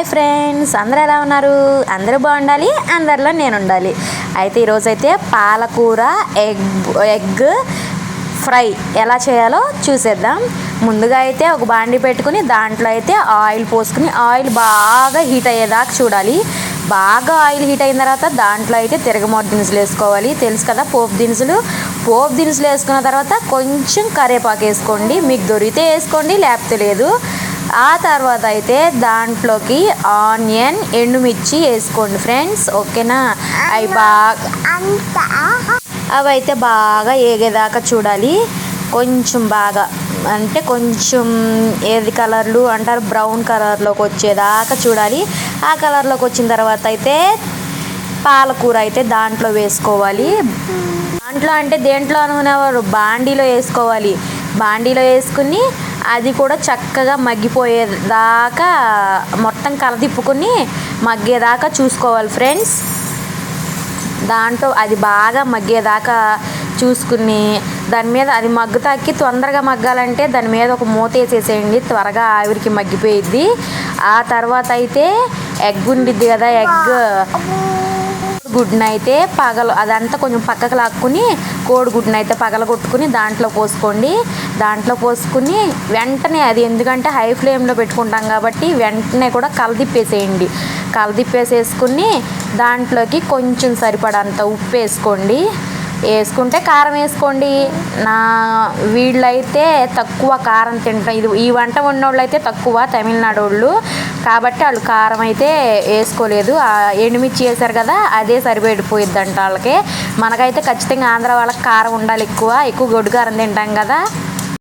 Hi friends అందరూ ఎలా ఉన్నారు? అందరూ బాగుండాలి అందరిలో నేను ఉండాలి అయితే ఈరోజైతే పాలకూర ఎగ్ ఎగ్ ఫ్రై ఎలా చేయాలో చూసేద్దాం. ముందుగా అయితే ఒక బాండి పెట్టుకుని దాంట్లో అయితే ఆయిల్ పోసుకుని ఆయిల్ బాగా హీట్ అయ్యేదాకా చూడాలి. బాగా ఆయిల్ హీట్ అయిన తర్వాత దాంట్లో అయితే తిరగమోట దినుసులు వేసుకోవాలి. తెలుసు కదా పోపు దినుసులు? పోపు దినుసులు వేసుకున్న తర్వాత కొంచెం కరివేపాకు వేసుకోండి. మీకు దొరికితే వేసుకోండి లేకపోతే లేదు. ఆ తర్వాత అయితే దాంట్లోకి ఆనియన్ ఎండుమిర్చి వేసుకోండి ఫ్రెండ్స్. ఓకేనా? అవి బాగా అవి అయితే బాగా ఏగేదాకా చూడాలి. కొంచెం బాగా అంటే కొంచెం ఏది కలర్లు అంటారు? బ్రౌన్ కలర్లోకి వచ్చేదాకా చూడాలి. ఆ కలర్లోకి వచ్చిన తర్వాత అయితే పాలకూర అయితే దాంట్లో వేసుకోవాలి. దాంట్లో అంటే దేంట్లో అనుకునేవారు? బాండీలో వేసుకోవాలి. బాండీలో వేసుకుని అది కూడా చక్కగా మగ్గిపోయేదాకా మొత్తం కలదిప్పుకుని మగ్గేదాకా చూసుకోవాలి ఫ్రెండ్స్. దాంట్లో అది బాగా మగ్గేదాకా చూసుకుని దాని మీద అది మగ్గు తాకి తొందరగా మగ్గాలంటే దాని మీద ఒక మూత వేసేసేయండి త్వరగా ఆవిరికి మగ్గిపోయిద్ది. ఆ తర్వాత అయితే ఎగ్ ఉండిద్ది కదా ఎగ్. గుడ్డును అయితే పగలు అదంతా కొంచెం పక్కకు లాక్కుని కోడిగుడ్డును అయితే పగల కొట్టుకుని దాంట్లో పోసుకోండి. దాంట్లో పోసుకుని వెంటనే అది ఎందుకంటే హై ఫ్లేమ్లో పెట్టుకుంటాం కాబట్టి వెంటనే కూడా కలదిప్పేసేయండి. కలదిప్పేసేసుకుని దాంట్లోకి కొంచెం సరిపడంత ఉప్పు వేసుకోండి. వేసుకుంటే కారం వేసుకోండి. నా వీళ్ళైతే తక్కువ కారం తింటాం. ఇది ఈ వంట ఉన్నోళ్ళు అయితే తక్కువ తమిళనాడు వాళ్ళు కాబట్టి వాళ్ళు కారం అయితే వేసుకోలేదు. ఎండుమిర్చి వేశారు కదా అదే సరిపెడిపోయిద్ది అంట వాళ్ళకి. మనకైతే ఖచ్చితంగా ఆంధ్ర వాళ్ళకి కారం ఉండాలి ఎక్కువ. ఎక్కువ గొడ్డు కారం తింటాం కదా.